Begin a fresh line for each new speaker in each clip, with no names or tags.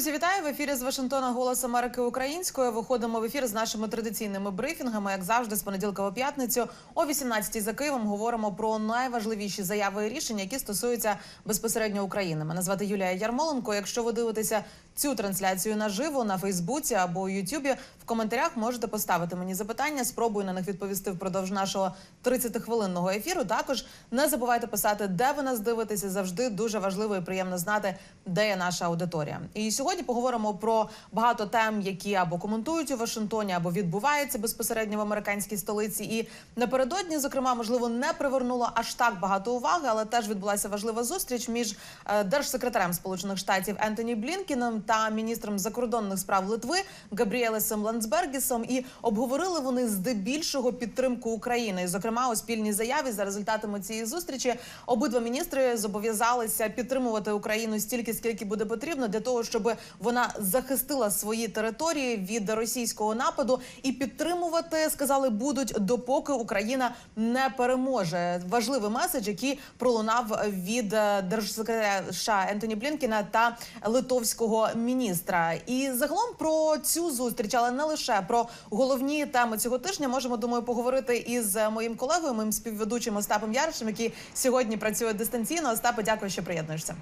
Друзі, вітаю в ефірі з Вашингтона Голос Америки Українською. Виходимо в ефір з нашими традиційними брифінгами, як завжди, з понеділка по п'ятницю о 18-й за Києвом говоримо про найважливіші заяви і рішення, які стосуються безпосередньо України. Мене звати Юлія Ярмоленко. Якщо ви дивитеся цю трансляцію наживо на Фейсбуці або Ютубі, в коментарях можете поставити мені запитання. Спробую на них відповісти впродовж нашого 30-хвилинного ефіру. Також не забувайте писати, де ви нас дивитеся. Завжди дуже важливо і приємно знати, де є наша аудиторія. І сьогодні поговоримо про багато тем, які або коментують у Вашингтоні, або відбуваються безпосередньо в американській столиці. І напередодні, зокрема, можливо, не привернуло аж так багато уваги, але теж відбулася важлива зустріч між е, держсекретарем Сполучених Штатів Ентоні Блінкіном та міністром закордонних справ Литви Габріелесом Ландсбергісом. І обговорили вони здебільшого підтримку України. І, зокрема, у спільній заяві за результатами цієї зустрічі обидва міністри зобов'язалися підтримувати Україну стільки, скільки буде потрібно для того, щоб вона захистила свої території від російського нападу і підтримувати, сказали, будуть допоки Україна не переможе. Важливий меседж, який пролунав від е, держсекретаря США Ентоні Блінкіна та литовського міністра. І загалом про цю зустріч, але не лише про головні теми цього тижня, можемо думаю поговорити із моїм колегою, моїм співведучим Остапом Яришем, який сьогодні працює дистанційно. Остапе, дякую, що приєднуєшся.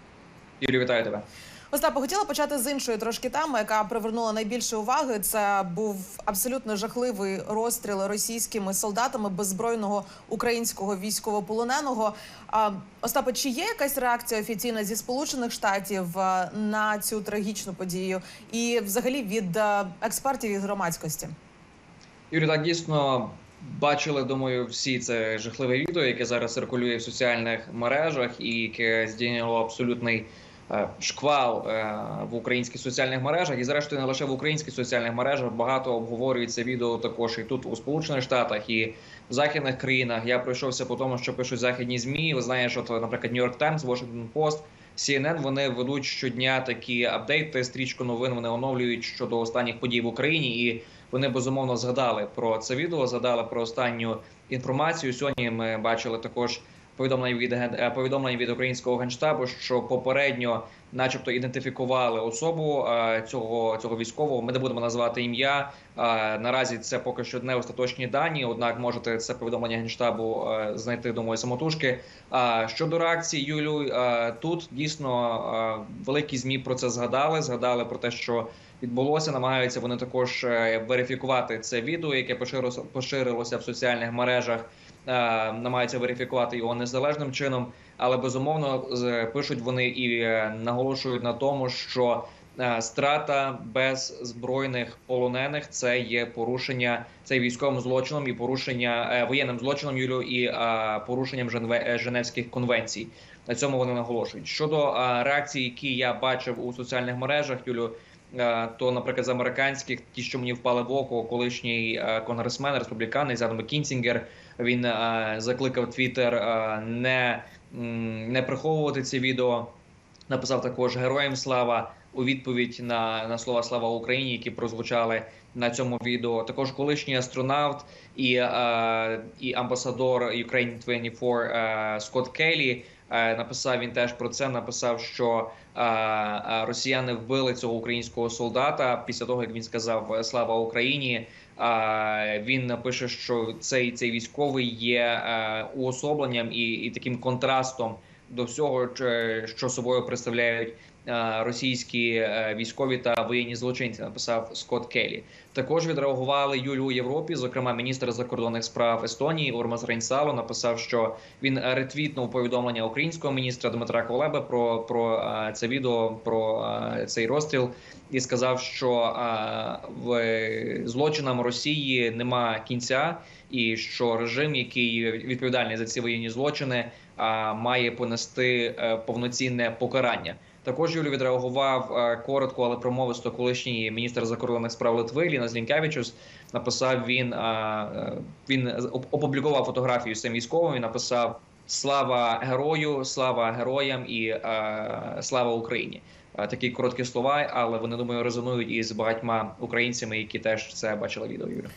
Юрій, вітаю тебе.
Остапа, хотіла почати з іншої трошки теми, яка привернула найбільше уваги. Це був абсолютно жахливий розстріл російськими солдатами беззбройного українського військовополоненого. Остапа, чи є якась реакція офіційна зі сполучених штатів е, на цю трагічну подію, і взагалі від е, експертів і громадськості?
Юрій, так дійсно бачили, думаю, всі це жахливе відео, яке зараз циркулює в соціальних мережах, і яке здійняло абсолютний шквал е, в українських соціальних мережах. І зрештою, не лише в українських соціальних мережах багато обговорюється відео також і тут у Сполучених Штатах і в західних країнах. Я пройшовся по тому, що пишуть західні змі. Ви знаєте, що то, наприклад, York Times, Washington Post, CNN, вони ведуть щодня такі апдейти, стрічку новин вони оновлюють щодо останніх подій в Україні, і вони безумовно згадали про це відео, згадали про останню інформацію. Сьогодні ми бачили також повідомлення від е, повідомлення від українського генштабу, що попередньо, начебто, ідентифікували особу е, цього цього військового. Ми не будемо називати ім'я. Е, Наразі це поки що не остаточні дані. Однак можете це повідомлення генштабу знайти думаю, самотужки. А щодо реакції Юлю, тут дійсно великі змі про це згадали. Згадали про те, що відбулося. Намагаються вони також верифікувати це відео, яке поширилося в соціальних мережах. Е, Намагаються верифікувати його незалежним чином, але безумовно пишуть вони і е, наголошують на тому, що е, страта без збройних полонених це є порушення це військовим злочином і порушення воєнним злочином Юлю і порушенням Женевських конвенцій. На цьому вони наголошують. Щодо реакцій, які я бачив у соціальних мережах, Юлю. Е, То, наприклад, з американських, ті, що мені впали в око, колишній е, конгресмен, республіканець Адам Кінсінгер, він е, закликав Твіттер не, не приховувати ці відео. Написав також героям слава у відповідь на, на слова слава Україні, які прозвучали на цьому відео. Також колишній астронавт і, і амбасадор Ukraine 24 е, Скотт Келлі написав він теж про це. Написав, що е, е, росіяни вбили цього українського солдата після того, як він сказав е, Слава Україні. Е, Він напише, що цей цей військовий є е, уособленням і, і таким контрастом до всього, що собою представляють е, російські е, військові та воєнні злочинці. Написав Скотт Келлі. Також відреагували Юлю у Європі. Зокрема, міністр закордонних справ Естонії Урмас Рейнсало написав, що він ретвітнув повідомлення українського міністра Дмитра Колеби про, про е, це відео про е, цей розстріл і сказав, що е, в злочинам Росії нема кінця, і що режим, який відповідальний за ці воєнні злочини, має понести е, повноцінне покарання. Також Юлю відреагував е, коротко, але промовисто колишній міністр закордонних справ Литви Лінас Лінкевичус. Написав він е, він опублікував фотографію з цим військовим. і Написав Слава герою, слава героям і е, слава Україні. Е, Такі короткі слова, але вони думаю резонують із багатьма українцями, які теж це бачили відео. Юлю.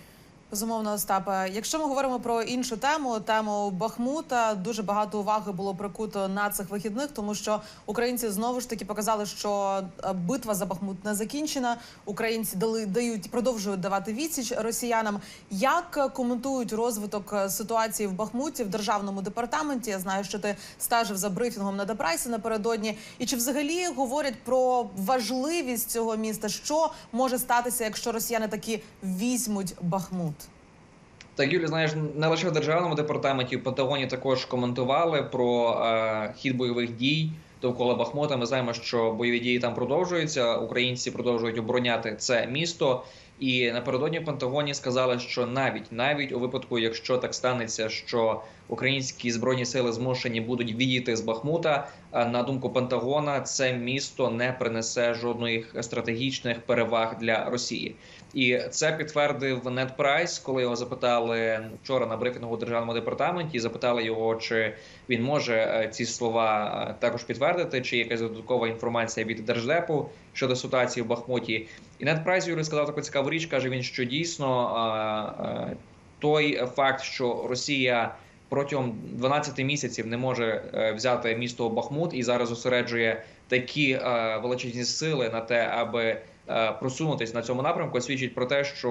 Безумовно, Остапе. Якщо ми говоримо про іншу тему, тему Бахмута, дуже багато уваги було прикуто на цих вихідних, тому що українці знову ж таки показали, що е, битва за Бахмут не закінчена. Українці дали дають продовжують давати відсіч росіянам. Як коментують розвиток е, ситуації в Бахмуті в державному департаменті? Я знаю, що ти стежив за брифінгом на Депрайсі напередодні. І чи взагалі говорять про важливість цього міста? Що може статися, якщо росіяни таки візьмуть Бахмут?
Так, Юлі, знаєш, не лише в державному департаменті, в Пентагоні також коментували про е, хід бойових дій довкола Бахмута. Ми знаємо, що бойові дії там продовжуються. Українці продовжують обороняти це місто. І напередодні в Пентагоні сказали, що навіть навіть у випадку, якщо так станеться, що українські збройні сили змушені будуть відійти з Бахмута, е, на думку Пентагона, це місто не принесе жодних стратегічних переваг для Росії. І це підтвердив Нед Прайс, коли його запитали вчора на брифінгу у державному департаменті. Запитали його, чи він може е, ці слова е, також підтвердити, чи якась додаткова інформація від держдепу щодо ситуації в Бахмуті. І Нед Прайс Юрій сказав таку цікаву річ. каже він, що дійсно е, той факт, що Росія протягом 12 місяців не може взяти місто Бахмут і зараз зосереджує такі величезні сили на те, аби просунутись на цьому напрямку, свідчить про те, що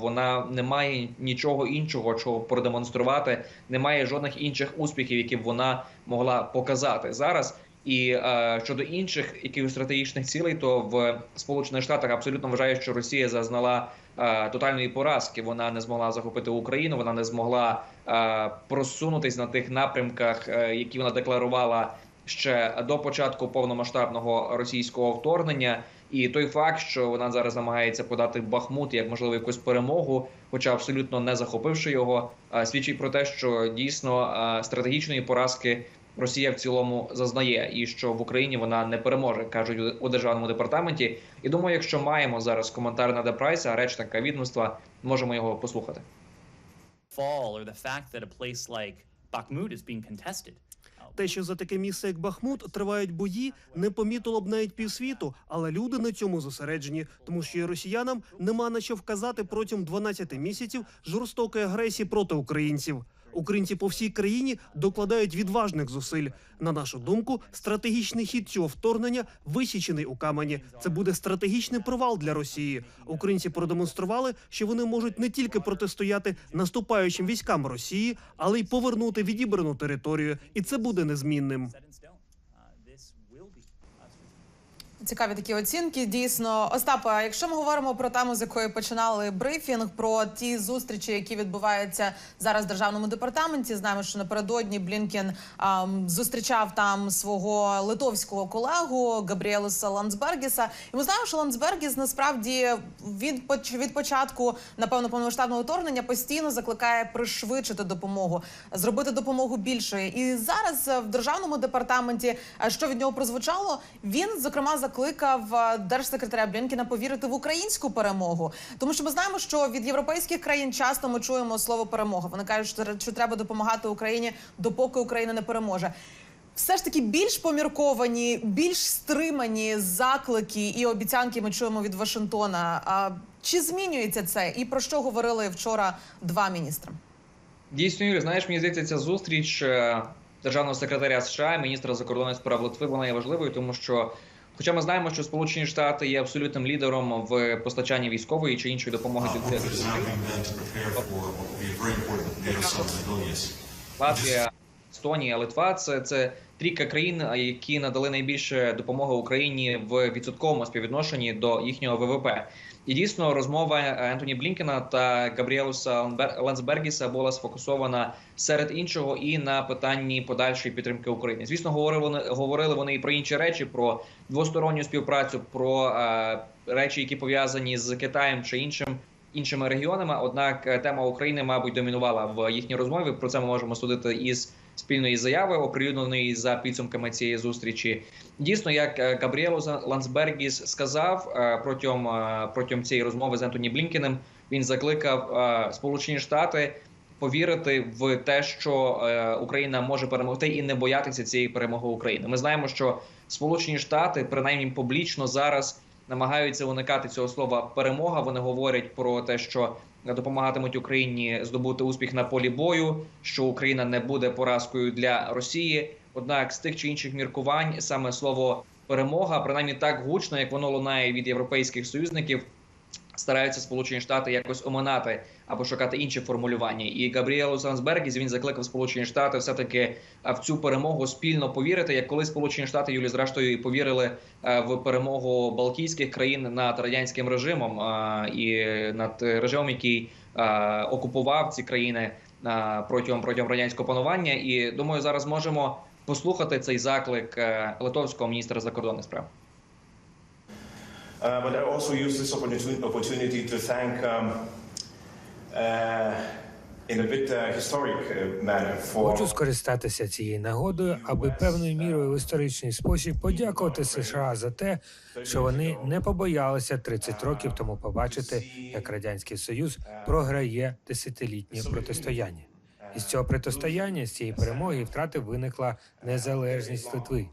вона не має нічого іншого, чого продемонструвати, не має жодних інших успіхів, які б вона могла показати зараз. І е, щодо інших якихось стратегічних цілей, то в Сполучених Штатах абсолютно вважають, що Росія зазнала е, тотальної поразки. Вона не змогла захопити Україну, вона не змогла е, просунутись на тих напрямках, е, які вона декларувала ще до початку повномасштабного російського вторгнення. І той факт, що вона зараз намагається подати Бахмут як можливо якусь перемогу, хоча абсолютно не захопивши його, е, свідчить про те, що дійсно е, стратегічної поразки Росія в цілому зазнає, і що в Україні вона не переможе, кажуть у- державному департаменті. І думаю, якщо маємо зараз коментар на Депрайса, речника відомства, можемо його послухати.
fall or the fact that a place like Bakhmut is being contested.
Те, що за таке місце, як Бахмут, тривають бої, не помітило б навіть півсвіту, але люди на цьому зосереджені, тому що і росіянам нема на що вказати протягом 12 місяців жорстокої агресії проти українців. Українці по всій країні докладають відважних зусиль. На нашу думку, стратегічний хід цього вторгнення висічений у камені. Це буде стратегічний провал для Росії. Українці продемонстрували, що вони можуть не тільки протистояти наступаючим військам Росії, але й повернути відібрану територію, і це буде незмінним.
set in stone. Uh, this will be. Uh,
Цікаві такі оцінки. Дійсно, Остапа, якщо ми говоримо про тему, з якої починали брифінг, про ті зустрічі, які відбуваються зараз в державному департаменті, знаємо, що напередодні Блінкен ам, зустрічав там свого литовського колегу Габріелуса Ландсбергіса. І ми знаємо, що Ландсбергіс насправді від від початку, напевно, повномасштабного вторгнення постійно закликає пришвидшити допомогу, зробити допомогу більшою. І зараз в державному департаменті, е, що від нього прозвучало, він зокрема закликав е, держсекретаря Блінкіна повірити в українську перемогу, тому що ми знаємо, що від європейських країн часто ми чуємо слово перемога. Вони кажуть, що треба допомагати Україні, допоки Україна не переможе. Все ж таки більш помірковані, більш стримані заклики і обіцянки ми чуємо від Вашингтона. А чи змінюється це? І про що говорили вчора два міністри?
Дійсно, Юрій, знаєш, мені здається, ця зустріч е, державного секретаря США, міністра закордонних справ Литви, вона є важливою, тому що, хоча ми знаємо, що Сполучені Штати є абсолютним лідером в постачанні військової чи іншої допомоги для. Латвія, Естонія, Литва це, це трійка країн, які надали найбільше допомоги Україні в відсотковому співвідношенні до їхнього ВВП. І дійсно розмова Ентоні Блінкена та Габріелуса Лансбергіса була сфокусована серед іншого і на питанні подальшої підтримки України. Звісно, говорили вони говорили вони і про інші речі: про двосторонню співпрацю, про е, речі, які пов'язані з Китаєм чи іншим іншими регіонами. Однак е, тема України, мабуть, домінувала в їхній розмові. Про це ми можемо судити із спільної заяви, оприлюдненої за підсумками цієї зустрічі. Дійсно, як е, Габріело Лансбергіс сказав е, протягом е, протягом цієї розмови з Ентоні Блінкенем, він закликав Сполучені Штати. Повірити в те, що Україна може перемогти, і не боятися цієї перемоги України. Ми знаємо, що Сполучені Штати, принаймні публічно зараз намагаються уникати цього слова перемога. Вони говорять про те, що допомагатимуть Україні здобути успіх на полі бою, що Україна не буде поразкою для Росії. Однак з тих чи інших міркувань саме слово перемога, принаймні так гучно, як воно лунає від європейських союзників, стараються Сполучені Штати якось оминати або шукати інші формулювання. І Габріелу Сансбергіс він закликав Сполучені Штати все таки в цю перемогу спільно повірити, як коли Сполучені Штати Юлі зрештою і повірили в перемогу Балтійських країн над радянським режимом і над режимом, який окупував ці країни протягом протягом радянського панування. І думаю, зараз можемо послухати цей заклик е, литовського міністра закордонних справ.
Uh, but I also use this opportunity, to thank, um, uh, in a bit uh, historic uh, manner, for
Хочу скористатися цією нагодою, аби певною мірою в історичний спосіб подякувати США за те, що вони не побоялися 30 років тому побачити, як радянський союз програє десятилітнє протистояння. Із цього протистояння, з цієї перемоги і втрати виникла незалежність Литви.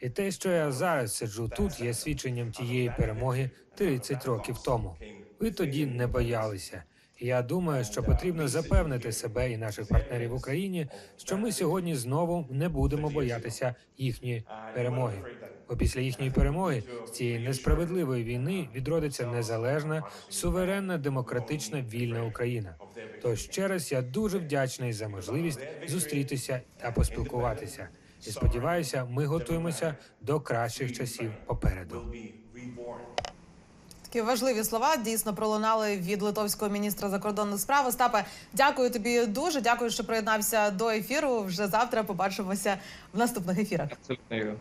І те, що я зараз сиджу тут, є свідченням тієї перемоги 30 років тому. Ви тоді не боялися. Я думаю, що потрібно запевнити себе і наших партнерів в Україні, що ми сьогодні знову не будемо боятися їхньої перемоги. Бо після їхньої перемоги з цієї несправедливої війни відродиться незалежна, суверенна, демократична, вільна Україна. Тож ще раз я дуже вдячний за можливість зустрітися та поспілкуватися. І сподіваюся, ми готуємося до кращих часів попереду.
Такі важливі слова дійсно пролунали від литовського міністра закордонних справ. Остапе, дякую тобі дуже. Дякую, що приєднався до ефіру. Вже завтра побачимося в наступних ефірах.
Абсолютно.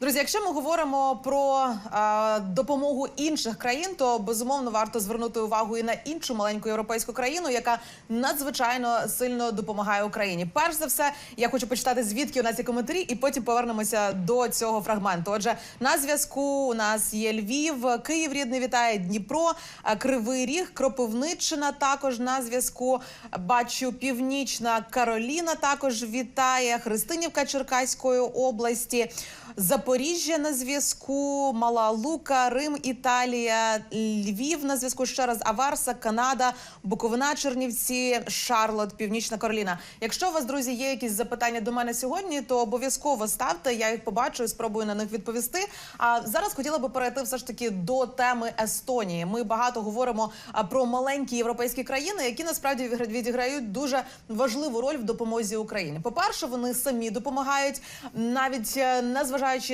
Друзі, якщо ми говоримо про е, допомогу інших країн, то безумовно варто звернути увагу і на іншу маленьку європейську країну, яка надзвичайно сильно допомагає Україні. Перш за все, я хочу почитати звідки у нас є коментарі, і потім повернемося до цього фрагменту. Отже, на зв'язку у нас є Львів, Київ рідний вітає Дніпро, Кривий Ріг, Кропивниччина також на зв'язку. Бачу Північна Кароліна також вітає Христинівка Черкаської області. Запоріжжя на зв'язку, Мала Лука, Рим, Італія, Львів на зв'язку ще раз Аварса, Канада, Буковина, Чернівці, Шарлот, Північна Кароліна. Якщо у вас, друзі, є якісь запитання до мене сьогодні, то обов'язково ставте. Я їх побачу і спробую на них відповісти. А зараз хотіла би перейти все ж таки до теми Естонії. Ми багато говоримо про маленькі європейські країни, які насправді відіграють дуже важливу роль в допомозі Україні. По перше, вони самі допомагають, навіть е,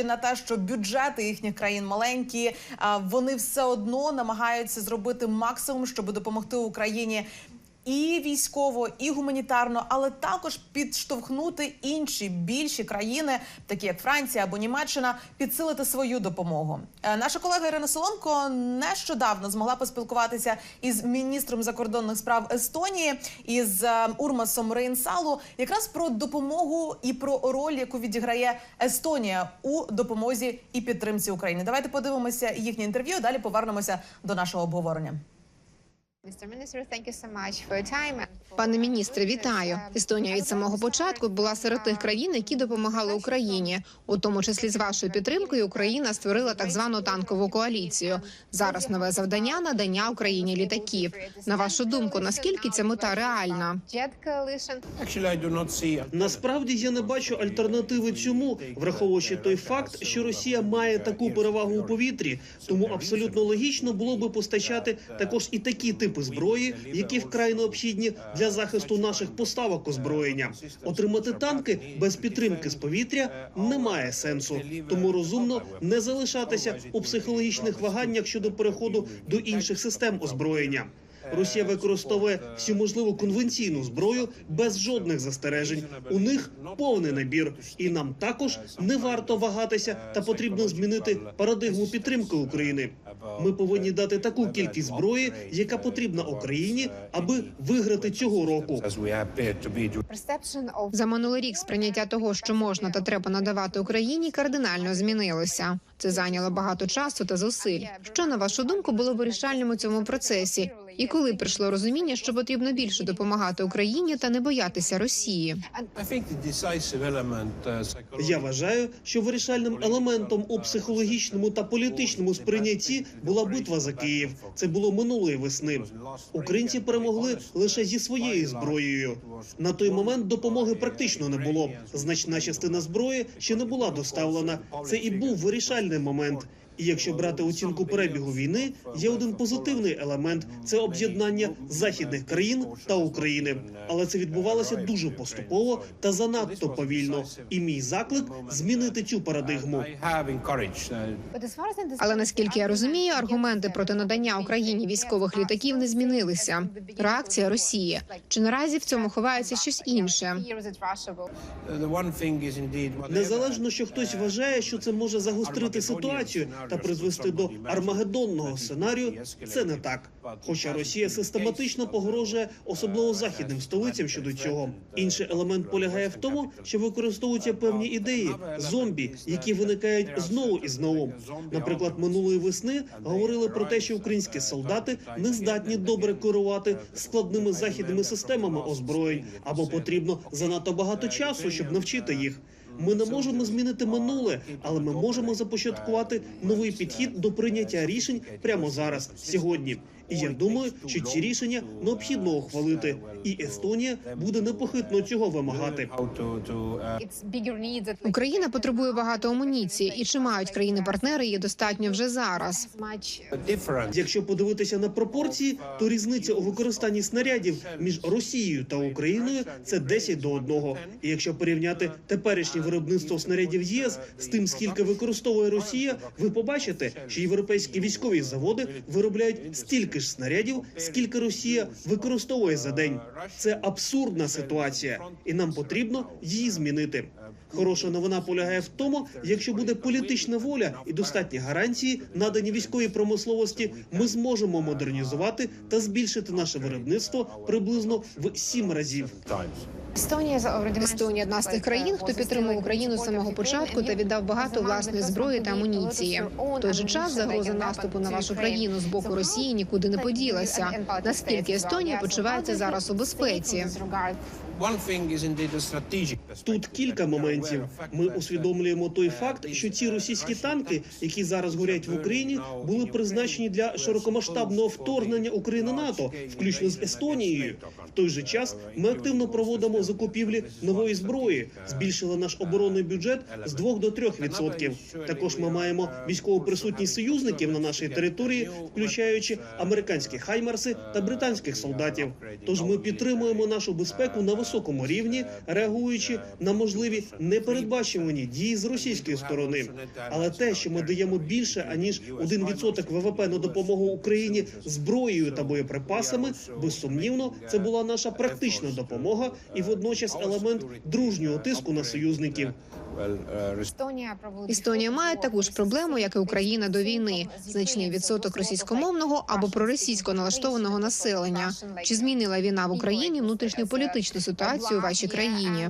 на те, що бюджети їхніх країн маленькі, вони все одно намагаються зробити максимум, щоб допомогти Україні. І військово, і гуманітарно, але також підштовхнути інші більші країни, такі як Франція або Німеччина, підсилити свою допомогу. Е, Наша колега Ірина Соломко нещодавно змогла поспілкуватися із міністром закордонних справ Естонії із е, Урмасом Рейнсалу, якраз про допомогу і про роль, яку відіграє Естонія у допомозі і підтримці України. Давайте подивимося їхнє інтерв'ю. Далі повернемося до нашого обговорення.
Пане міністре, вітаю. Естонія від самого початку була серед тих країн, які допомагали Україні. У тому числі з вашою підтримкою Україна створила так звану танкову коаліцію. Зараз нове завдання надання Україні літаків. На вашу думку, наскільки ця мета реальна?
Насправді я не бачу альтернативи цьому, враховуючи той факт, що Росія має таку перевагу у повітрі, тому абсолютно логічно було би постачати також і такі типи зброї, які вкрай необхідні для захисту наших поставок озброєння. Отримати танки без підтримки з повітря немає сенсу, тому розумно не залишатися у психологічних ваганнях щодо переходу до інших систем озброєння. Росія використовує всю можливу конвенційну зброю без жодних застережень. У них повний набір, і нам також не варто вагатися та потрібно змінити парадигму підтримки України. Ми повинні дати таку кількість зброї, яка потрібна Україні, аби виграти цього року.
За минулий рік сприйняття того, що можна та треба надавати Україні, кардинально змінилося. Це зайняло багато часу та зусиль. Що на вашу думку було вирішальним у цьому процесі? І коли прийшло розуміння, що потрібно більше допомагати Україні та не боятися Росії.
Я вважаю, що вирішальним елементом у психологічному та політичному сприйнятті була битва за Київ. Це було минулої весни. Українці перемогли лише зі своєю зброєю. На той момент допомоги практично не було. Значна частина зброї ще не була доставлена. Це і був вирішальний момент. І якщо брати оцінку перебігу війни, є один позитивний елемент це об'єднання західних країн та України. Але це відбувалося дуже поступово та занадто повільно. І мій заклик змінити цю парадигму.
Але наскільки я розумію, аргументи проти надання Україні військових літаків не змінилися. Реакція Росії чи наразі в цьому ховається щось інше?
Незалежно, що хтось вважає, що це може загострити ситуацію та призвести до армагеддонного сценарію, це не так. Хоча Росія систематично погрожує особливо західним столицям щодо цього. Інший елемент полягає в тому, що використовуються певні ідеї зомбі, які виникають знову і знову. Наприклад, минулої весни говорили про те, що українські солдати не здатні добре керувати складними західними системами озброєнь, або потрібно занадто багато часу, щоб навчити їх. Ми не можемо змінити минуле, але ми можемо започаткувати новий підхід до прийняття рішень прямо зараз, сьогодні. І я думаю, що ці рішення необхідно ухвалити, і Естонія буде непохитно цього вимагати.
Україна потребує багато амуніції, і чи мають країни-партнери її достатньо вже зараз?
Якщо подивитися на пропорції, то різниця у використанні снарядів між Росією та Україною це 10 до 1. І якщо порівняти теперішнє виробництво снарядів ЄС з тим, скільки використовує Росія, ви побачите, що європейські військові заводи виробляють стільки ж снарядів, скільки Росія використовує за день. Це абсурдна ситуація, і нам потрібно її змінити. Хороша новина полягає в тому, якщо буде політична воля і достатні гарантії, надані військовій промисловості, ми зможемо модернізувати та збільшити наше виробництво приблизно в сім разів.
Естонія одна з тих країн, хто підтримав Україну з самого початку та віддав багато власної зброї та амуніції. В той же час загроза наступу на вашу країну з боку Росії нікуди не поділася. Наскільки Естонія почувається зараз у безпеці?
Тут кілька моментів. Ми усвідомлюємо той факт, що ці російські танки, які зараз горять в Україні, були призначені для широкомасштабного вторгнення України НАТО, включно з Естонією. В той же час ми активно проводимо закупівлі нової зброї, збільшили наш оборонний бюджет з 2 до 3 відсотків. Також ми маємо військову присутність союзників на нашій території, включаючи американські хаймарси та британських солдатів. Тож ми підтримуємо нашу безпеку на високому рівні, реагуючи на можливі непередбачувані дії з російської сторони. Але те, що ми даємо більше аніж 1% ВВП на допомогу Україні зброєю та боєприпасами, безсумнівно, це була наша практична допомога і водночас елемент дружнього тиску на союзників.
Естонія має таку ж проблему, як і Україна до війни. Значний відсоток російськомовного або проросійсько налаштованого населення. Чи змінила війна в Україні внутрішню політичну ситуацію у вашій країні?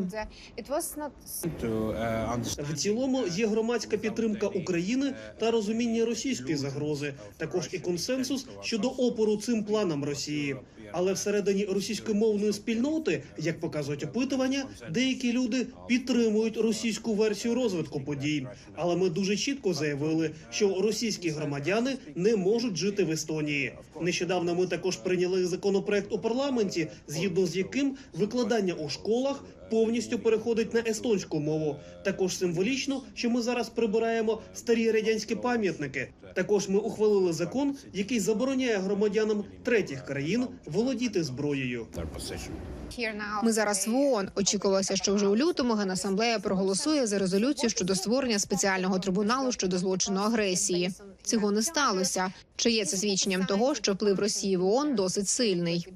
В цілому є громадська підтримка України та розуміння російської загрози, також і консенсус щодо опору цим планам Росії. Але всередині російськомовної спільноти, як показують опитування, деякі люди підтримують російську версію розвитку подій. Але ми дуже чітко заявили, що російські громадяни не можуть жити в Естонії. Нещодавно ми також прийняли законопроект у парламенті, згідно з яким викладання у школах повністю переходить на естонську мову. Також символічно, що ми зараз прибираємо старі радянські пам'ятники. Також ми ухвалили закон, який забороняє громадянам третіх країн володіти зброєю.
Ми зараз в ООН. Очікувалося, що вже у лютому генасамблея проголосує за резолюцію щодо створення спеціального трибуналу щодо злочину агресії. Цього не сталося. Чи є це свідченням того, що вплив Росії в ООН досить сильний?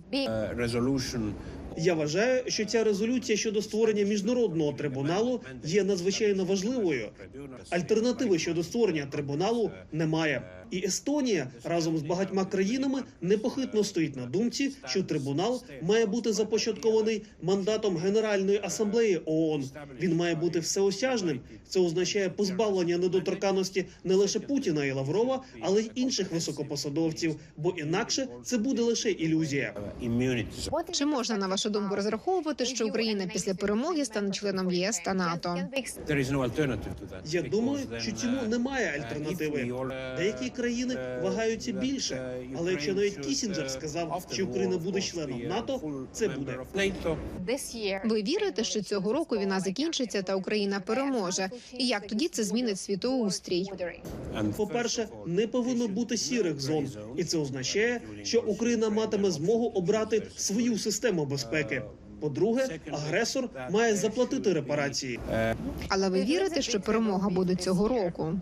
Я вважаю, що ця резолюція щодо створення міжнародного трибуналу є надзвичайно важливою. Альтернативи щодо створення трибуналу немає. І Естонія разом з багатьма країнами непохитно стоїть на думці, що трибунал має бути започаткований мандатом Генеральної асамблеї ООН. Він має бути всеосяжним. Це означає позбавлення недоторканності не лише Путіна і Лаврова, але й інших високопосадовців. Бо інакше це буде лише ілюзія.
Чи можна на вашу думку розраховувати, що Україна після перемоги стане членом ЄС та НАТО?
Я думаю, що цьому немає альтернативи. Деякі країни вагаються більше, але якщо навіть Кісінджер сказав, що Україна буде членом НАТО, це буде.
Ви вірите, що цього року війна закінчиться та Україна переможе? І як тоді це змінить світоустрій?
По-перше, не повинно бути сірих зон, і це означає, що Україна матиме змогу обрати свою систему безпеки. По-друге, агресор має заплатити репарації.
Але ви вірите, що перемога буде цього року?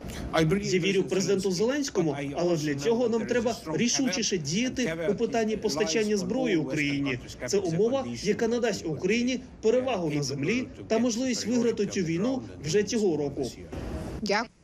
Я вірю президенту Зеленському, але для цього нам треба рішучіше діяти у питанні постачання зброї Україні. Це умова, яка надасть Україні перевагу на землі та можливість виграти цю війну вже цього року.
Дякую.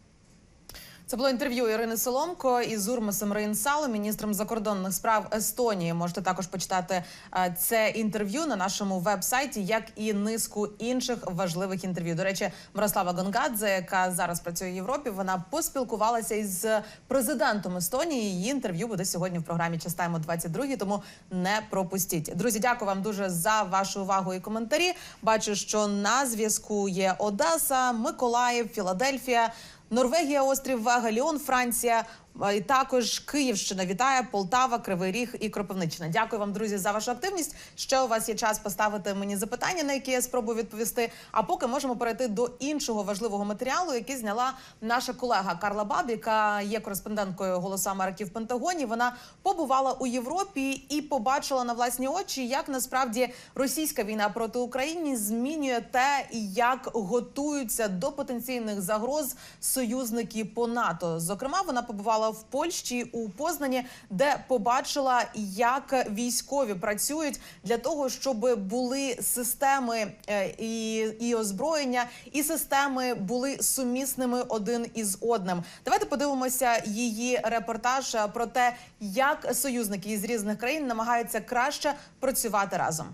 Це було інтерв'ю Ірини Соломко із Урмасом Рейнсалу, міністром закордонних справ Естонії. Можете також почитати е, це інтерв'ю на нашому веб-сайті, як і низку інших важливих інтерв'ю. До речі, Мирослава Гонгадзе, яка зараз працює в Європі, вона поспілкувалася із президентом Естонії. Її інтерв'ю буде сьогодні в програмі Частаємо 22 тому не пропустіть. Друзі, дякую вам дуже за вашу увагу і коментарі. Бачу, що на зв'язку є Одеса, Миколаїв, Філадельфія. Норвегія, острів Вагаліон, Франція. І також Київщина вітає Полтава, Кривий Ріг і Кропивниччина. Дякую вам, друзі, за вашу активність. Ще у вас є час поставити мені запитання, на які я спробую відповісти. А поки можемо перейти до іншого важливого матеріалу, який зняла наша колега Карла Баб, яка є кореспонденткою Голосу Америки в Пентагоні. Вона побувала у Європі і побачила на власні очі, як насправді російська війна проти України змінює те, як готуються до потенційних загроз союзники по НАТО. Зокрема, вона побувала в Польщі у Познані, де побачила, як військові працюють для того, щоб були системи е, і, і озброєння, і системи були сумісними один із одним. Давайте подивимося її репортаж про те, як союзники із різних країн намагаються краще працювати разом.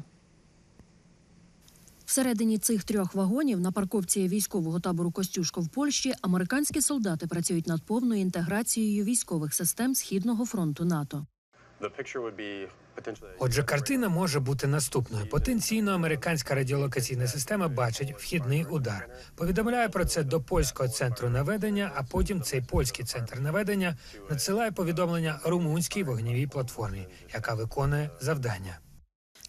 Всередині цих трьох вагонів на парковці військового табору Костюшко в Польщі американські солдати працюють над повною інтеграцією військових систем східного фронту НАТО.
Отже, картина може бути наступною. Потенційно американська радіолокаційна система бачить вхідний удар. Повідомляє про це до польського центру наведення, а потім цей польський центр наведення надсилає повідомлення румунській вогневій платформі, яка виконує завдання.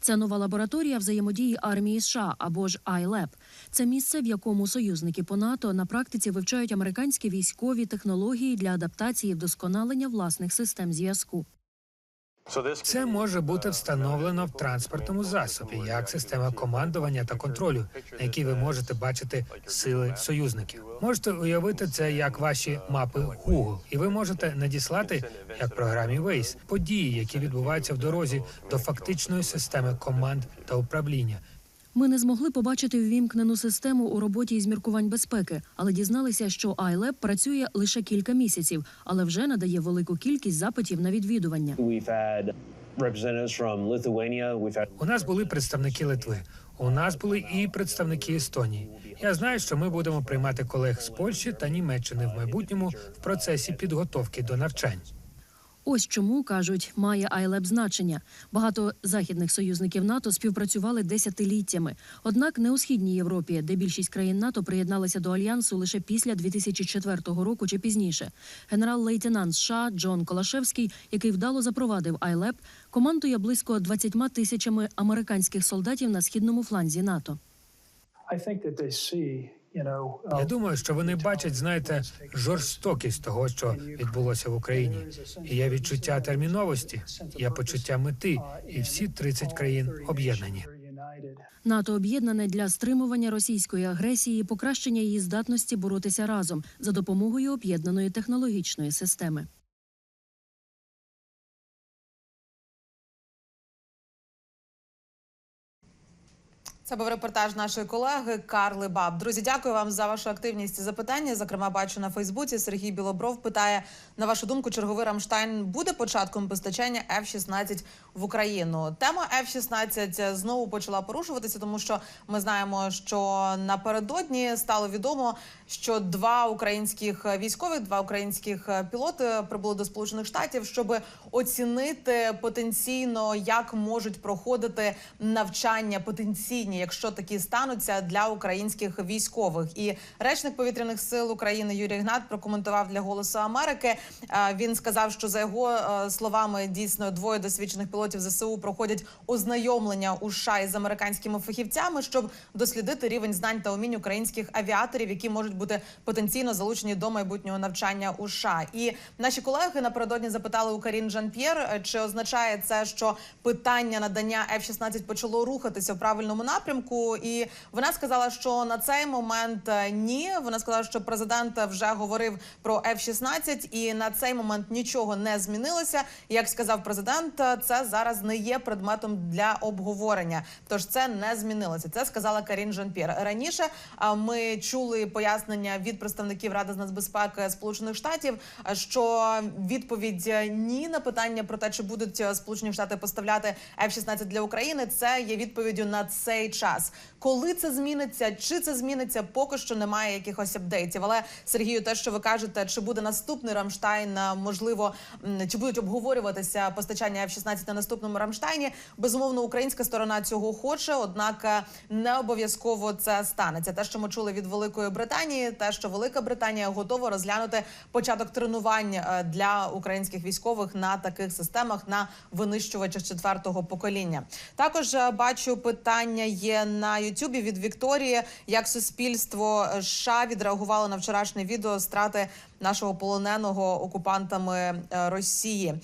Це нова лабораторія взаємодії армії США або ж ILAB. Це місце, в якому союзники по НАТО на практиці вивчають американські військові технології для адаптації і вдосконалення власних систем зв'язку.
Це може бути встановлено в транспортному засобі як система командування та контролю, на якій ви можете бачити сили союзників. Можете уявити це як ваші мапи Google, і ви можете надіслати як програмі Waze події, які відбуваються в дорозі до фактичної системи команд та управління.
Ми не змогли побачити ввімкнену систему у роботі із міркувань безпеки, але дізналися, що ILAB працює лише кілька місяців, але вже надає велику кількість запитів на відвідування.
У нас були представники Литви. У нас були і представники Естонії. Я знаю, що ми будемо приймати колег з Польщі та Німеччини в майбутньому в процесі підготовки до навчань.
Ось чому кажуть, має ILAB значення. Багато західних союзників НАТО співпрацювали десятиліттями. Однак не у східній Європі, де більшість країн НАТО приєдналися до альянсу лише після 2004 року чи пізніше. Генерал-лейтенант США Джон Колашевський, який вдало запровадив ILAB, командує близько 20 тисячами американських солдатів на східному фланзі НАТО.
Я думаю, що вони бачать, знаєте, жорстокість того, що відбулося в Україні. І є відчуття терміновості, є почуття мети, і всі 30 країн об'єднані.
НАТО об'єднане для стримування російської агресії, і покращення її здатності боротися разом за допомогою об'єднаної технологічної системи.
Це був репортаж нашої колеги Карли Баб. Друзі, дякую вам за вашу активність і запитання. Зокрема, бачу на Фейсбуці. Сергій Білобров питає: на вашу думку, черговий Рамштайн буде початком постачання F-16 в Україну. Тема F-16 знову почала порушуватися, тому що ми знаємо, що напередодні стало відомо, що два українських військових, два українських пілоти прибули до Сполучених Штатів, щоб оцінити потенційно, як можуть проходити навчання потенційні, якщо такі стануться для українських військових. І речник повітряних сил України Юрій Гнат прокоментував для Голосу Америки. Е, Він сказав, що за його е, словами дійсно двоє досвідчених пілотів ЗСУ проходять ознайомлення у США із американськими фахівцями, щоб дослідити рівень знань та умінь українських авіаторів, які можуть бути потенційно залучені до майбутнього навчання у США. І наші колеги напередодні запитали у Карін Жан-П'єр, е, чи означає це, що питання надання F-16 почало рухатися в правильному напрямку. І вона сказала, що на цей момент е, ні. Вона сказала, що президент вже говорив про F-16 і на цей момент нічого не змінилося. Як сказав президент, е, це зараз не є предметом для обговорення. Тож це не змінилося. Це сказала Карін Жан-П'єр. Раніше ми чули пояснення від представників Ради з нацбезпеки Сполучених Штатів, що відповідь е, ні на питання про те, чи будуть е, Сполучені Штати поставляти F-16 для України. Це є відповіддю на цей час. Коли це зміниться, чи це зміниться, поки що немає якихось апдейтів. Але Сергію, те, що ви кажете, чи буде наступний Рамштайн, можливо, чи будуть обговорюватися постачання F-16 на наступному Рамштайні? Безумовно, українська сторона цього хоче, однак е, не обов'язково це станеться. Те, що ми чули від Великої Британії, те, що Велика Британія готова розглянути початок тренувань е, для українських військових на таких системах на винищувачах четвертого покоління. Також е, бачу питання є на Ютубі від Вікторії, як суспільство е, США відреагувало на вчорашнє відео страти нашого полоненого окупантами Росії.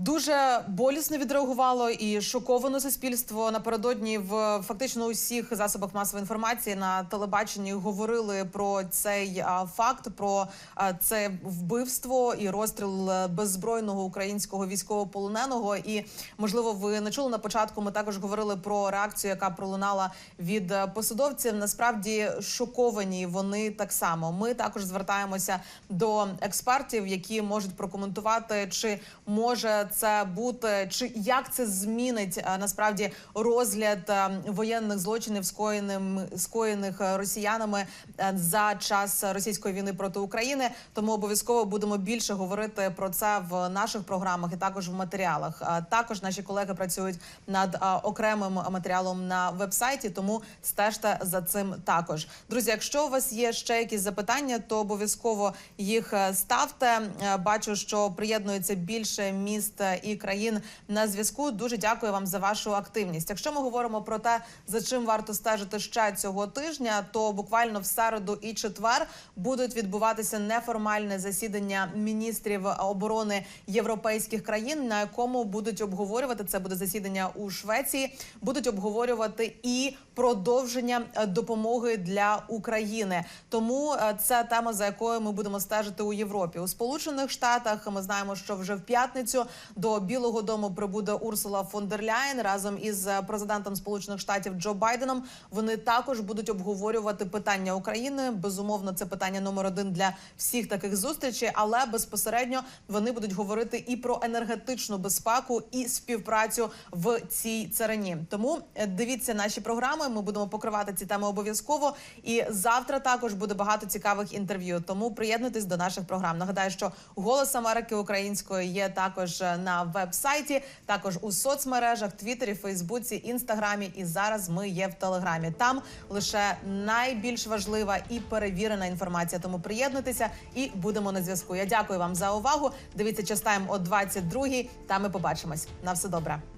Дуже болісно відреагувало і шоковано суспільство напередодні в фактично усіх засобах масової інформації на телебаченні говорили про цей а, факт, про а, це вбивство і розстріл е, беззбройного українського військовополоненого. І можливо, ви не чули на початку. Ми також говорили про реакцію, яка пролунала від е, посадовців. Насправді шоковані вони так само. Ми також звертаємося до експертів, які можуть прокоментувати, чи може це бути, чи як це змінить е, насправді розгляд е, воєнних злочинів, скоєним скоєних е, росіянами е, за час російської війни проти України. Тому обов'язково будемо більше говорити про це в наших програмах і також в матеріалах. Е, Також наші колеги працюють над е, окремим матеріалом на вебсайті, тому стежте за цим також. Друзі, якщо у вас є ще якісь запитання, то обов'язково їх е, ставте. Е, Бачу, що приєднується більше міст е, і країн на зв'язку. Дуже дякую вам за вашу активність. Якщо ми говоримо про те, за чим варто стежити ще цього тижня, то буквально в середу і четвер будуть відбуватися неформальне засідання міністрів оборони європейських країн, на якому будуть обговорювати це буде засідання у Швеції. Будуть обговорювати і продовження допомоги для України. Тому е, це тема, за якою ми будемо стежити у Європі. У Сполучених Штатах ми знаємо, що вже в п'ятницю до Білого Дому прибуде Урсула фон дер Ляєн разом із е, президентом Сполучених Штатів Джо Байденом. Вони також будуть обговорювати питання України. Безумовно, це питання номер один для всіх таких зустрічей, але безпосередньо вони будуть говорити і про енергетичну безпеку і співпрацю в цій царині. Тому е, дивіться наші програми. Ми будемо покривати ці теми обов'язково. І завтра також буде багато цікавих інтерв'ю. Тому приєднуйтесь до наших програм. Нагадаю, що голос Америки української є також е, на веб-сайті, також у соцмережах, Твіттері, Фейсбуці, Інстаграмі. І зараз ми є в Телеграмі. Там лише найбільш важлива і перевірена інформація. Тому приєднуйтеся і будемо на зв'язку. Я дякую вам за увагу. Дивіться частаємо о 22-й. Та ми побачимось. На все добре.